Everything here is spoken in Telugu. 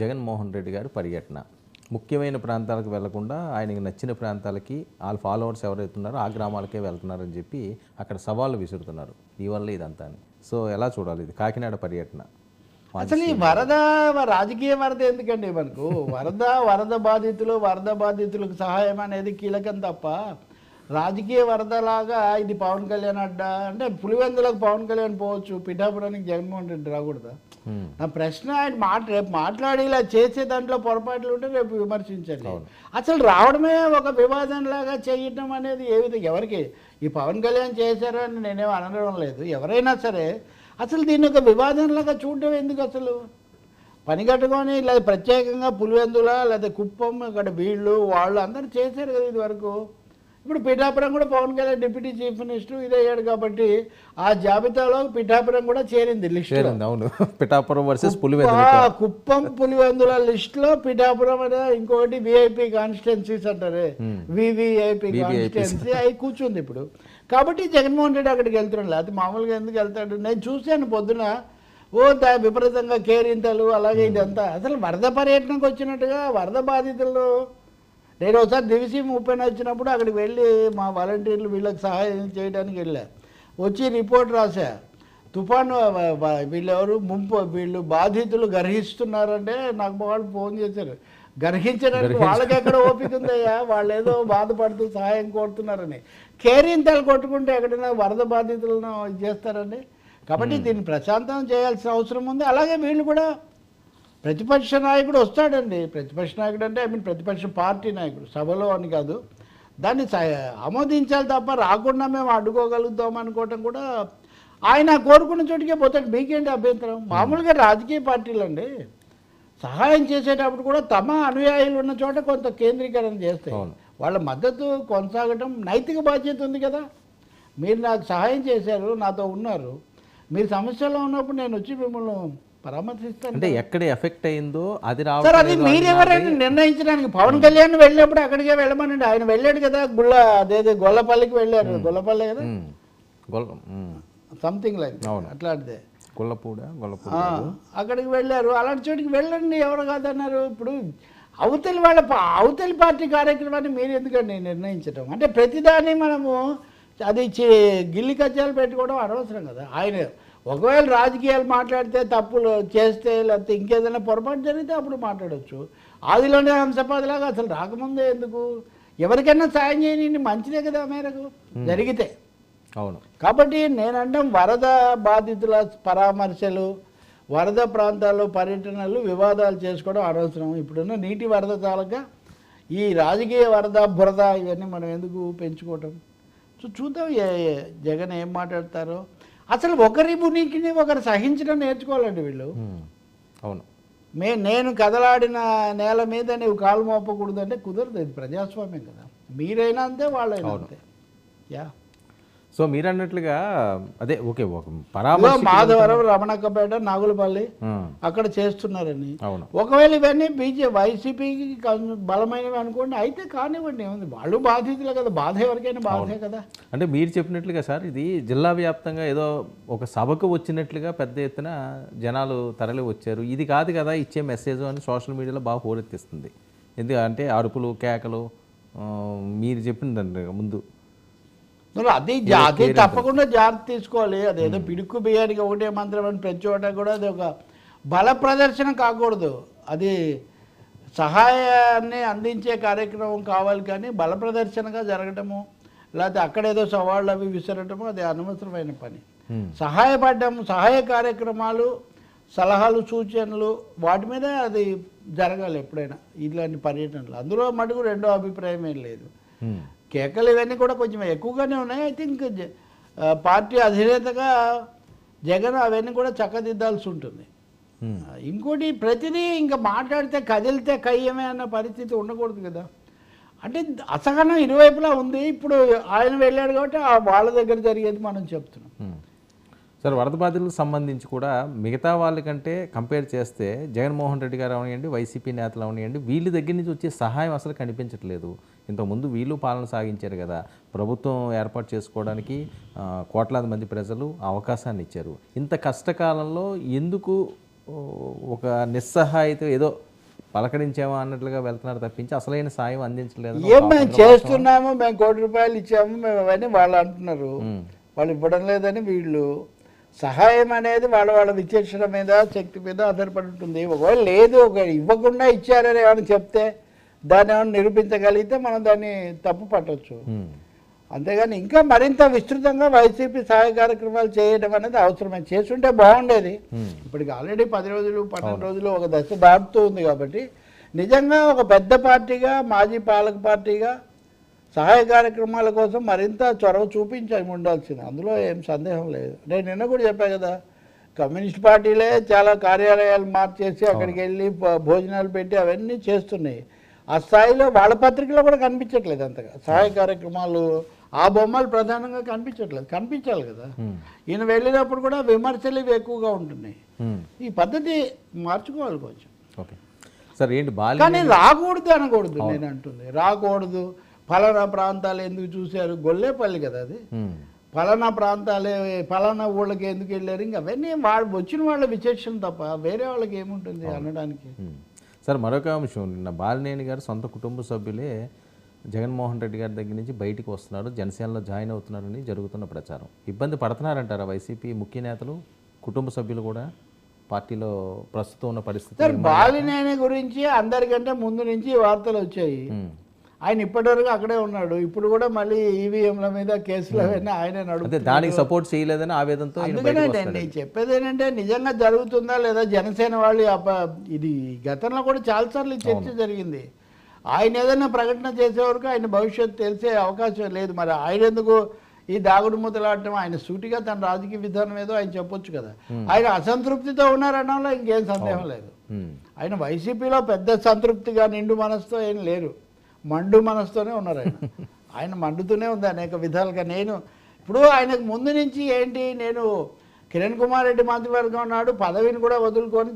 జగన్మోహన్ రెడ్డి గారు పర్యటన. ముఖ్యమైన ప్రాంతాలకు వెళ్ళకుండా ఆయనకి నచ్చిన ప్రాంతాలకి వాళ్ళ ఫాలోవర్స్ ఎవరైతే ఉన్నారో ఆ గ్రామాలకే వెళ్తున్నారని చెప్పి అక్కడ సవాళ్ళు విసురుతున్నారు. దీనివల్ల ఇదంతా అని. సో ఎలా చూడాలి ఇది? కాకినాడ పర్యటన. అసలు ఈ వరద రాజకీయ వరద ఎందుకండి మనకు? వరద వరద బాధితులు వరద బాధితులకు సహాయం అనేది కీలకం తప్ప రాజకీయ వరదలాగా ఇది పవన్ కళ్యాణ్ అడ్డా అంటే పులివెందులకు పవన్ కళ్యాణ్ పోవచ్చు పిఠాపురానికి జగన్మోహన్ రెడ్డి రాకూడదా? నా ప్రశ్న ఆయన మాట రేపు మాట్లాడి ఇలా చేసే దాంట్లో పొరపాట్లు ఉంటే రేపు విమర్శించండి. అసలు రావడమే ఒక వివాదంలాగా చేయటం అనేది ఏ విధంగా ఎవరికి? ఈ పవన్ కళ్యాణ్ చేశారు అని నేనేం అనడం లేదు. ఎవరైనా సరే అసలు దీన్ని ఒక వివాదంలాగా చూడడం ఎందుకు అసలు? పని కట్టుకొని లేదా ప్రత్యేకంగా పులివెందుల లేదా కుప్పం ఇక్కడ వీళ్ళు వాళ్ళు అందరూ చేశారు కదా ఇది వరకు. ఇప్పుడు పిఠాపురం కూడా Pawan Kalyan deputy chief minister ఇదే అయ్యాడు కాబట్టి ఆ జాబితాలో పిఠాపురం కూడా చేరింది లిస్ట్ అవును. పిఠాపురం వర్సెస్ పులివెందుల ఆ కుప్పం పులివెందుల లిస్ట్లో పిఠాపురం అనే ఇంకొకటి విఐపి కాన్స్టిట్యున్సీస్ అంటారే. వివిఐపి కాన్స్టిట్యున్సీ అవి కూర్చుంది ఇప్పుడు. కాబట్టి జగన్మోహన్ రెడ్డి అక్కడికి వెళ్తున్నాడు. లేకపోతే మామూలుగా ఎందుకు వెళ్తాడు? నేను చూశాను పొద్దున. ఓ దా విపరీతంగా కేరింతలు అలాగే ఇదంతా. అసలు వరద పర్యటనకు వచ్చినట్టుగా వరద బాధితులు నేను ఒకసారి దివిసి ముప్పైన వచ్చినప్పుడు అక్కడికి వెళ్ళి మా వాలంటీర్లు వీళ్ళకి సహాయం చేయడానికి వెళ్ళా. వచ్చి రిపోర్ట్ రాశా. తుఫాను వీళ్ళెవరు? ముంపు వీళ్ళు బాధితులు గర్హిస్తున్నారంటే నాకు వాళ్ళు ఫోన్ చేశారు. గర్హించడానికి వాళ్ళకి ఎక్కడ ఓపిక ఉందయ్యా? వాళ్ళు ఏదో బాధపడుతూ సహాయం కోరుతున్నారని. కేరింతలు కొట్టుకుంటే ఎక్కడైనా వరద బాధితులను ఇది చేస్తారండి? కాబట్టి దీన్ని ప్రశాంతం చేయాల్సిన అవసరం ఉంది. అలాగే వీళ్ళు కూడా ప్రతిపక్ష నాయకుడు వస్తాడండి. ప్రతిపక్ష నాయకుడు అంటే ఐ మీన్ ప్రతిపక్ష పార్టీ నాయకుడు సభలో అని కాదు. దాన్ని ఆమోదించాలి తప్ప రాకుండా మేము అడ్డుకోగలుగుతాం అనుకోవటం కూడా ఆయన కోరుకున్న చోటికే పోతాడు. మీకేంటి అభ్యంతరం? మామూలుగా రాజకీయ పార్టీలు అండి సహాయం చేసేటప్పుడు కూడా తమ అనుయాయులు ఉన్న చోట కొంత కేంద్రీకరణ చేస్తాయి. వాళ్ళ మద్దతు కొనసాగటం నైతిక బాధ్యత ఉంది కదా. మీరు నాకు సహాయం చేశారు నాతో ఉన్నారు. మీరు సమస్యలో ఉన్నప్పుడు నేను వచ్చి మిమ్మల్ని పరామర్శిస్తాను అంటే ఎక్కడ ఎఫెక్ట్ అయిందో అది సార్ అది మీరెవరైనా నిర్ణయించడానికి పవన్ కళ్యాణ్ వెళ్ళినప్పుడు అక్కడికే వెళ్ళమనండి. ఆయన వెళ్ళాడు కదా గుళ్ళ అదేదో గొల్లపల్లికి వెళ్ళారు. గొల్లపల్లి కదా. Something like. అట్లాంటిదే. గొల్లపూడ గొల్లపూడ అక్కడికి వెళ్ళారు. అలాంటి చోటికి వెళ్ళండి ఎవరు కాదన్నారు. ఇప్పుడు అవతలి వాళ్ళ అవతలి పార్టీ కార్యక్రమాన్ని మీరు ఎందుకండి నిర్ణయించడం అంటే ప్రతిదాన్ని మనము అది గిల్లి కజ్జాలు పెట్టుకోవడం అనవసరం కదా. ఆయన ఒకవేళ రాజకీయాలు మాట్లాడితే తప్పులు చేస్తే లేకపోతే ఇంకేదైనా పొరపాటు జరిగితే అప్పుడు మాట్లాడవచ్చు ఆదిలోనే హంసపాదిలాగా అసలు రాకముందే ఎందుకు? ఎవరికైనా సాయం చేయని మంచిదే కదా మేరకు జరిగితే. అవును. కాబట్టి నేనంటాం వరద బాధితుల పరామర్శలు వరద ప్రాంతాల్లో పర్యటనలు వివాదాలు చేసుకోవడం అనవసరం. ఇప్పుడున్న నీటి వరద చాలక ఈ రాజకీయ వరద బురద ఇవన్నీ మనం ఎందుకు పెంచుకోవటం? సో చూద్దాం జగన్ ఏం మాట్లాడతారో. అసలు ఒకరి ఉనికిని ఒకరు సహించడం నేర్చుకోవాలండి వీళ్ళు. అవును. మే నేను కదలాడిన నేల మీద నీవు కాలు మోపకూడదు అంటే కుదరదు ఇది ప్రజాస్వామ్యం కదా. మీరైనా అంతే వాళ్ళైనా అంతే. యా. సో మీరు అన్నట్లుగా అదే ఓకే మాధవరం రమణక్కపేట నాగులపల్లి. అక్కడ చేస్తున్నారని. అవును. ఒకవేళ ఇవన్నీ బీజే వైసీపీకి బలమైనవి అనుకోండి అయితే కానివ్వండి ఏముంది? వాళ్ళు బాధితులే కదా బాధ ఎవరికైనా బాధే కదా. అంటే మీరు చెప్పినట్లుగా సార్ ఇది జిల్లా వ్యాప్తంగా ఏదో ఒక సభకు వచ్చినట్లుగా పెద్ద ఎత్తున జనాలు తరలి వచ్చారు. ఇది కాదు కదా ఇచ్చే మెసేజ్ అని సోషల్ మీడియాలో బాగా హోరెత్తిస్తుంది. ఎందుకంటే అరుపులు కేకలు మీరు చెప్పిందండి ముందు. అది జా- అది తప్పకుండా జాగ్రత్త తీసుకోవాలి. అదేదో పిడుక్కు బియ్యానికి ఒకటే మంత్రం అని ప్రతి చోట కూడా అది ఒక బల ప్రదర్శన కాకూడదు. అది సహాయాన్ని అందించే కార్యక్రమం కావాలి కానీ బల ప్రదర్శనగా జరగటము లేకపోతే అక్కడేదో సవాళ్ళు అవి విసరటము అది అనవసరమైన పని. ఉమ్. సహాయపడ్డాము సహాయ కార్యక్రమాలు సలహాలు సూచనలు వాటి మీద అది జరగాలి ఎప్పుడైనా ఇలాంటి పర్యటనలు. అందులో మటుకు రెండో అభిప్రాయం ఏం లేదు. ఉమ్. కేకలు ఇవన్నీ కూడా కొంచెం ఎక్కువగానే ఉన్నాయి. ఐ థింక్ పార్టీ అధినేతగా జగన్ అవన్నీ కూడా చక్కదిద్దాల్సి ఉంటుంది. ఆ, ఇంకోటి ప్రతిదీ ఇంకా మాట్లాడితే కదిలితే కయ్యమే అన్న పరిస్థితి ఉండకూడదు కదా. అంటే అసహనం ఇరువైపులా ఉంది. ఇప్పుడు ఆయన వెళ్ళాడు కాబట్టి ఆ వాళ్ళ దగ్గర జరిగేది మనం చెప్తున్నాం. ఉమ్. సార్ వరద బాధితులకు సంబంధించి కూడా మిగతా వాళ్ళకంటే కంపేర్ చేస్తే జగన్మోహన్ రెడ్డి గారు అవనివ్వండి వైసీపీ నేతలు అవనివ్వండి వీళ్ళ దగ్గర నుంచి వచ్చే సహాయం అసలు కనిపించట్లేదు. ఇంతకుముందు వీళ్ళు పాలన సాగించారు కదా. ప్రభుత్వం ఏర్పాటు చేసుకోవడానికి కోట్లాది మంది ప్రజలు అవకాశాన్ని ఇచ్చారు. ఇంత కష్టకాలంలో ఎందుకు ఒక నిస్సహాయిత ఏదో పలకరించామా అన్నట్లుగా వెళ్తున్నారు తప్పించి అసలైన సాయం అందించలేదు ఏం మేము చేస్తున్నాము మేము కోటి రూపాయలు ఇచ్చాము మేము అవన్నీ వాళ్ళు అంటున్నారు. వాళ్ళు ఇవ్వడం లేదని వీళ్ళు సహాయం అనేది వాళ్ళ వాళ్ళ విచక్షణ మీద శక్తి మీద ఆధారపడి ఉంటుంది. ఒకవేళ లేదు ఒక ఇవ్వకుండా ఇచ్చారని ఏమైనా చెప్తే దాన్ని ఏమైనా నిరూపించగలిగితే మనం దాన్ని తప్పు పట్టవచ్చు అంతేగాని ఇంకా మరింత విస్తృతంగా వైసీపీ సహాయ కార్యక్రమాలు చేయడం అనేది అవసరమే చేస్తుంటే బాగుండేది. ఇప్పటికి ఆల్రెడీ పది రోజులు పన్నెండు రోజులు ఒక దశ దాటుతూ ఉంది కాబట్టి నిజంగా ఒక పెద్ద పార్టీగా మాజీ పాలక పార్టీగా సహాయ కార్యక్రమాల కోసం మరింత చొరవ చూపించి ఉండాల్సింది అందులో ఏం సందేహం లేదు. నేను నిన్న కూడా చెప్పాను కదా కమ్యూనిస్ట్ పార్టీలే చాలా కార్యాలయాలు మార్చేసి అక్కడికి వెళ్ళి భోజనాలు పెట్టి అవన్నీ చేస్తున్నాయి. ఆ స్థాయిలో వాళ్ళ పత్రికలో కూడా కనిపించట్లేదు అంతగా. సహాయ కార్యక్రమాలు ఆ బొమ్మలు ప్రధానంగా కనిపించట్లేదు. కనిపించాలి కదా. ఈయన వెళ్ళినప్పుడు కూడా విమర్శలు ఇవి ఎక్కువగా ఉంటున్నాయి. ఈ పద్ధతి మార్చుకోవాలి కొంచెం. సార్ ఏంటి కానీ రాకూడదు అనకూడదు నేను అంటుంది. రాకూడదు. ఫలానా ప్రాంతాలు ఎందుకు చూశారు? గొల్లేపల్లి కదా అది. ఫలానా ప్రాంతాలే ఫలానా ఊళ్ళకి ఎందుకు వెళ్ళారు? ఇంకా అవన్నీ వాళ్ళు వచ్చిన వాళ్ళ విచక్షణ తప్ప వేరే వాళ్ళకి ఏముంటుంది అనడానికి. సార్ మరొక అంశం. నిన్న బాలినేని గారు సొంత కుటుంబ సభ్యులే జగన్మోహన్ రెడ్డి గారి దగ్గర నుంచి బయటికి వస్తున్నారు జనసేనలో జాయిన్ అవుతున్నారని జరుగుతున్న ప్రచారం. ఇబ్బంది పడుతున్నారంటారా వైసీపీ ముఖ్య నేతలు కుటుంబ సభ్యులు కూడా? పార్టీలో ప్రస్తుతం ఉన్న పరిస్థితి బాలినేని గురించి అందరికంటే ముందు నుంచి వార్తలు వచ్చాయి. ఆయన ఇప్పటివరకు అక్కడే ఉన్నాడు. ఇప్పుడు కూడా మళ్ళీ ఈవీఎంల మీద కేసులు అవన్నీ ఆయన నడుపు దానికి సపోర్ట్ చేయలేదని ఆవేదనతో అందుకనే నేను చెప్పేది ఏంటంటే నిజంగా జరుగుతుందా లేదా జనసేన వాళ్ళు ఇది గతంలో కూడా చాలాసార్లు ఈ చర్చ జరిగింది. ఆయన ఏదైనా ప్రకటన చేసే వరకు ఆయన భవిష్యత్తు తెలిసే అవకాశం లేదు. మరి ఆయన ఎందుకు ఈ దాగుడు మూతలాడటం? ఆయన సూటిగా తన రాజకీయ విధానం ఏదో ఆయన చెప్పొచ్చు కదా. ఆయన అసంతృప్తితో ఉన్నారనడంలో ఇంకేం సందేహం లేదు. ఆయన వైసీపీలో పెద్ద సంతృప్తిగా నిండు మనసుతో ఏం లేరు. మండు మనసుతోనే ఉన్నారు ఆయన. ఆయన మండుతూనే ఉంది అనేక విధాలుగా. నేను ఇప్పుడు ఆయనకు ముందు నుంచి ఏంటి నేను కిరణ్ కుమార్ రెడ్డి మంత్రివర్గం ఉన్నాడు పదవిని కూడా వదులుకొని